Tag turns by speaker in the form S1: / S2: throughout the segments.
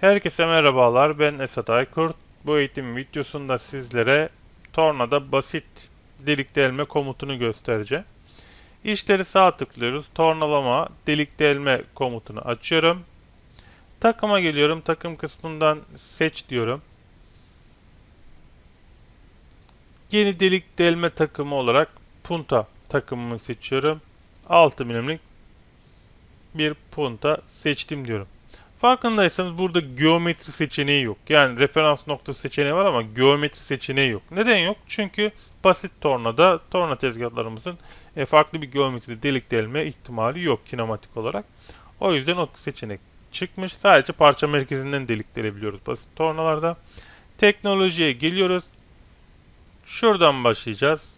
S1: Herkese merhabalar ben Esat Aykurt. Bu eğitim videosunda sizlere tornada basit delik delme komutunu göstereceğim. İşleri sağ tıklıyoruz. Tornalama delik delme komutunu açıyorum. Takıma geliyorum. Takım kısmından seç diyorum. Yeni delik delme takımı olarak punta takımımı seçiyorum. 6 milimlik bir punta seçtim diyorum. Farkındaysanız burada geometri seçeneği yok. Yani referans noktası seçeneği var ama geometri seçeneği yok. Neden yok? Çünkü basit tornada torna tezgahlarımızın e, farklı bir geometride delik delme ihtimali yok kinematik olarak. O yüzden o seçenek çıkmış. Sadece parça merkezinden delik delebiliyoruz basit tornalarda. Teknolojiye geliyoruz. Şuradan başlayacağız.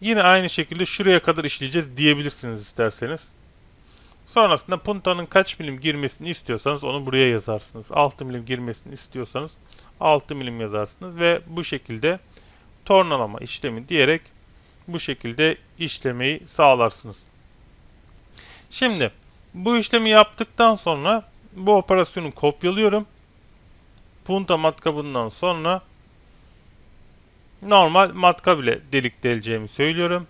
S1: Yine aynı şekilde şuraya kadar işleyeceğiz diyebilirsiniz isterseniz. Sonrasında puntanın kaç milim girmesini istiyorsanız onu buraya yazarsınız. 6 milim girmesini istiyorsanız 6 milim yazarsınız ve bu şekilde tornalama işlemi diyerek bu şekilde işlemeyi sağlarsınız. Şimdi bu işlemi yaptıktan sonra bu operasyonu kopyalıyorum. Punta matkabından sonra normal matkap ile delik deleceğimi söylüyorum.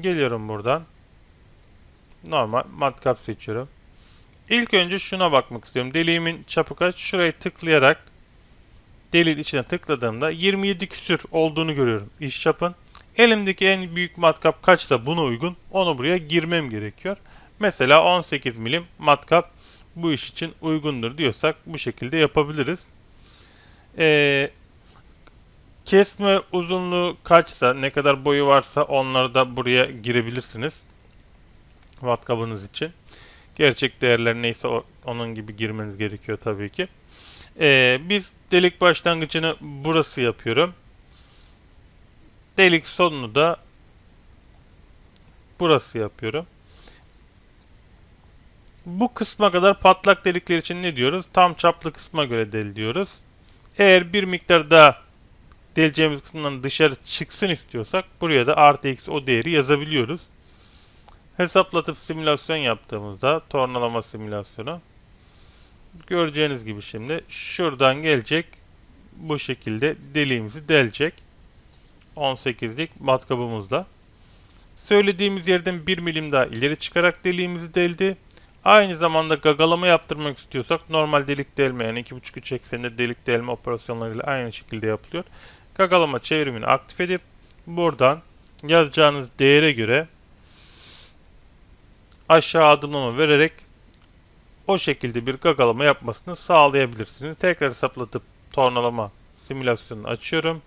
S1: Geliyorum buradan normal matkap seçiyorum. İlk önce şuna bakmak istiyorum. Deliğimin çapı kaç? Şurayı tıklayarak deliğin içine tıkladığımda 27 küsür olduğunu görüyorum iş çapın. Elimdeki en büyük matkap kaçsa buna uygun onu buraya girmem gerekiyor. Mesela 18 milim matkap bu iş için uygundur diyorsak bu şekilde yapabiliriz. Ee, kesme uzunluğu kaçsa ne kadar boyu varsa onları da buraya girebilirsiniz matkabınız için. Gerçek değerler neyse onun gibi girmeniz gerekiyor tabii ki. Ee, biz delik başlangıcını burası yapıyorum. Delik sonunu da burası yapıyorum. Bu kısma kadar patlak delikler için ne diyoruz? Tam çaplı kısma göre del diyoruz. Eğer bir miktar daha deleceğimiz kısımdan dışarı çıksın istiyorsak buraya da artı eksi o değeri yazabiliyoruz. Hesaplatıp simülasyon yaptığımızda tornalama simülasyonu göreceğiniz gibi şimdi şuradan gelecek bu şekilde deliğimizi delecek 18'lik matkabımızda. Söylediğimiz yerden 1 milim daha ileri çıkarak deliğimizi deldi. Aynı zamanda gagalama yaptırmak istiyorsak normal delik delme yani 2.5-3 ekseninde delik delme operasyonlarıyla aynı şekilde yapılıyor. Gagalama çevrimini aktif edip buradan yazacağınız değere göre aşağı adımlama vererek o şekilde bir gagalama yapmasını sağlayabilirsiniz. Tekrar hesaplatıp tornalama simülasyonunu açıyorum.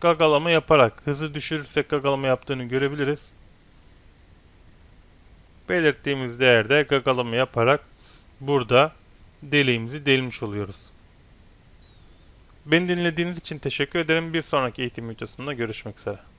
S1: Gagalama yaparak hızı düşürürsek gagalama yaptığını görebiliriz. Belirttiğimiz değerde gagalama yaparak burada deliğimizi delmiş oluyoruz. Beni dinlediğiniz için teşekkür ederim. Bir sonraki eğitim videosunda görüşmek üzere.